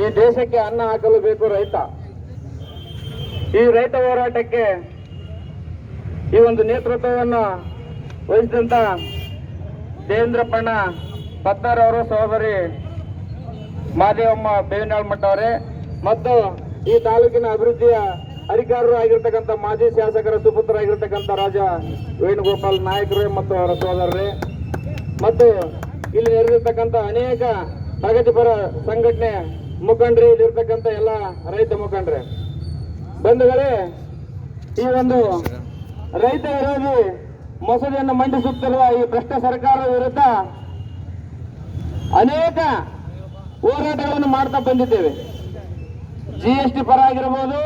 ಈ ದೇಶಕ್ಕೆ ಅನ್ನ ಹಾಕಲು ಬೇಕು ರೈತ. ಈ ರೈತ ಹೋರಾಟಕ್ಕೆ ಈ ಒಂದು ನೇತೃತ್ವವನ್ನು ವಹಿಸಿದಂತ ದೇವೇಂದ್ರಪ್ಪಣ್ಣ ಪತ್ತಾರ್ ಅವರು ಸಹೋದರಿ ಮಾದೇವಮ್ಮ ಬೇವಿನಾಳ್ ಮಠ ಅವರೇ. ಮತ್ತು ಈ ತಾಲೂಕಿನ ಅಭಿವೃದ್ಧಿಯ ಅಧಿಕಾರರು ಆಗಿರ್ತಕ್ಕಂಥ ಮಾಜಿ ಶಾಸಕರ ಸುಪುತ್ರರಾಗಿರ್ತಕ್ಕಂಥ ರಾಜ ವೇಣುಗೋಪಾಲ್ ನಾಯಕರೇ ಮತ್ತು ಅವರ ಸಹೋದರರೇ. ಮತ್ತು ಇಲ್ಲಿ ನೆರೆದಿರ್ತಕ್ಕಂಥ ಅನೇಕ ಪ್ರಗತಿಪರ ಸಂಘಟನೆ ಮುಖಂಡ್ರಿ ಇಲ್ಲಿರ್ತಕ್ಕಂಥ ಎಲ್ಲ ರೈತ ಮುಖಂಡ್ರೆ. ಬಂಧುಗಳೇ, ಈ ಒಂದು ರೈತ ವಿರೋಧಿ ಮಸೂದೆಯನ್ನು ಮಂಡಿಸುತ್ತಿರುವ ಈ ಭ್ರಷ್ಟ ಸರ್ಕಾರದ ವಿರುದ್ಧ ಅನೇಕ ಹೋರಾಟಗಳನ್ನು ಮಾಡ್ತಾ ಬಂದಿದ್ದೇವೆ. ಜಿ ಎಸ್ ಟಿ ಪರ ಆಗಿರ್ಬೋದು,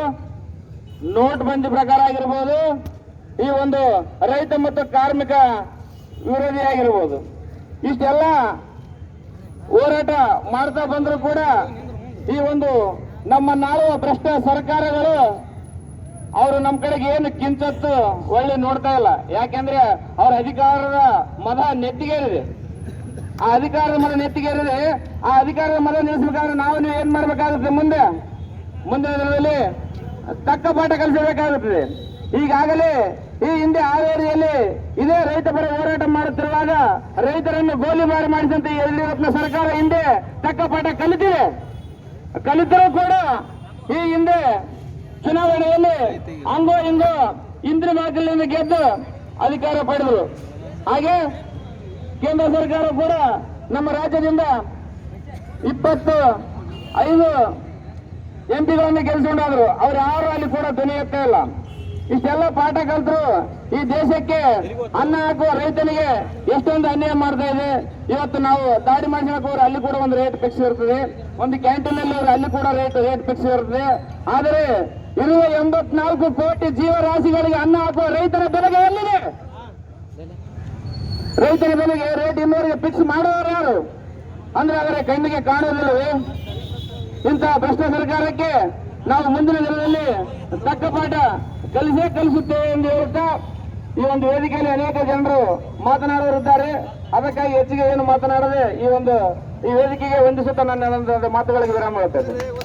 ನೋಟ್ ಬಂದಿ ಪ್ರಕಾರ ಆಗಿರ್ಬೋದು, ಈ ಒಂದು ರೈತ ಮತ್ತು ಕಾರ್ಮಿಕ ವಿರೋಧಿ ಆಗಿರ್ಬೋದು. ಇಷ್ಟೆಲ್ಲ ಹೋರಾಟ ಮಾಡ್ತಾ ಬಂದ್ರು ಕೂಡ ಈ ಒಂದು ನಮ್ಮ ನಾಳುವ ಭ್ರಷ್ಟ ಸರ್ಕಾರಗಳು ಅವರು ನಮ್ಮ ಕಡೆಗೆ ಏನು ಕಿಂಚತ್ತು ಒಳ್ಳೆ ನೋಡ್ತಾ ಇಲ್ಲ. ಯಾಕೆಂದ್ರೆ ಅವ್ರ ಅಧಿಕಾರದ ಮದ ನೆತ್ತಿಗೇರಿದೆ ಆ ಅಧಿಕಾರದ ಮದ ನೆತ್ತಿಗೇರಿದೆ ಆ ಅಧಿಕಾರದ ಮದ ನಿಲ್ಲಿಸಬೇಕಾದ್ರೆ ನಾವು ನೀವು ಏನ್ ಮಾಡ್ಬೇಕಾಗುತ್ತೆ ಮುಂದೆ? ಮುಂದಿನ ದಿನದಲ್ಲಿ ತಕ್ಕ ಪಾಠ ಕಲಿಸಬೇಕಾಗುತ್ತದೆ. ಈಗಾಗಲೇ ಈ ಹಿಂದೆ ಹಾವೇರಿಯಲ್ಲಿ ಇದೇ ರೈತ ಪರ ಹೋರಾಟ ಮಾಡುತ್ತಿರುವಾಗ ರೈತರನ್ನು ಗೋಲಿಬಾರ್ ಮಾಡಿದಂತೆ ಯಡಿಯೂರಪ್ಪನ ಸರ್ಕಾರ ಹಿಂದೆ ತಕ್ಕ ಪಾಠ ಕಲಿತಿದೆ. ಕಲಿತರೂ ಕೂಡ ಈ ಹಿಂದೆ ಚುನಾವಣೆಯಲ್ಲಿ ಹಂಗೋ ಹಿಂಗೋ ಇಂದ್ರ ಬಾಗಿಲಿಂದ ಗೆದ್ದು ಅಧಿಕಾರ ಪಡೆದರು. ಹಾಗೆ ಕೇಂದ್ರ ಸರ್ಕಾರ ಕೂಡ ನಮ್ಮ ರಾಜ್ಯದಿಂದ ಇಪ್ಪತ್ತು ಐದು ಎಂಪಿಗಳನ್ನು ಗೆಲ್ಸ್ಕೊಂಡಾದ್ರು. ಅವ್ರು ಯಾರು ಅಲ್ಲಿ ಕೂಡ ಧ್ವನಿ ಇಲ್ಲ. ಇಷ್ಟೆಲ್ಲ ಪಾಠ ಕಲ್ತರು ಈ ದೇಶಕ್ಕೆ ಅನ್ನ ಹಾಕುವ ರೈತನಿಗೆ ಎಷ್ಟೊಂದು ಅನ್ಯಾಯ ಮಾಡ್ತಾ ಇದೆ. ಇವತ್ತು ನಾವು ದಾಡಿ ಹೋದ್ರೆ ಅಲ್ಲಿ ಕೂಡ ಒಂದು ರೇಟ್ ಫಿಕ್ಸ್ ಇರ್ತದೆ. ಒಂದು ಕ್ಯಾಂಟೀನ್ ಅಲ್ಲಿ ಅಲ್ಲಿ ಕೂಡ ರೇಟ್ ರೇಟ್ ಫಿಕ್ಸ್ ಇರ್ತದೆ. ಆದರೆ ಇರುವ ಎಂಬತ್ನಾಲ್ಕು ಕೋಟಿ ಜೀವರಾಶಿಗಳಿಗೆ ಅನ್ನ ಹಾಕುವ ರೈತರ ಬೆಲೆಗೆ ಎಲ್ಲಿದೆ? ರೈತರ ಬೆಲೆಗೆ ರೇಟ್ ಇನ್ನೂರಿಗೆ ಫಿಕ್ಸ್ ಮಾಡುವವರು ಯಾರು? ಅಂದ್ರೆ ಅವರ ಕಣ್ಣಿಗೆ ಕಾಣುವುದಿಲ್ಲವೇ? ಇಂತಹ ಭ್ರಷ್ಟ ಸರ್ಕಾರಕ್ಕೆ ನಾವು ಮುಂದಿನ ದಿನದಲ್ಲಿ ತಕ್ಕ ಪಾಠ ಕಲಿಸೇ ಕಲಿಸುತ್ತೆ ಎಂದು ಹೇಳುತ್ತಾ ಈ ಒಂದು ವೇದಿಕೆಯಲ್ಲಿ ಅನೇಕ ಜನರು ಮಾತನಾಡುವರಿದ್ದಾರೆ ಅದಕ್ಕಾಗಿ ಹೆಚ್ಚಿಗೆ ಏನು ಮಾತನಾಡದೆ ಈ ಒಂದು ಈ ವೇದಿಕೆಗೆ ವಂದಿಸುತ್ತಾ ನನ್ನ ನನ್ನ ಮಾತುಗಳಿಗೆ ವಿರಾಮ ಹೇಳ್ತೇನೆ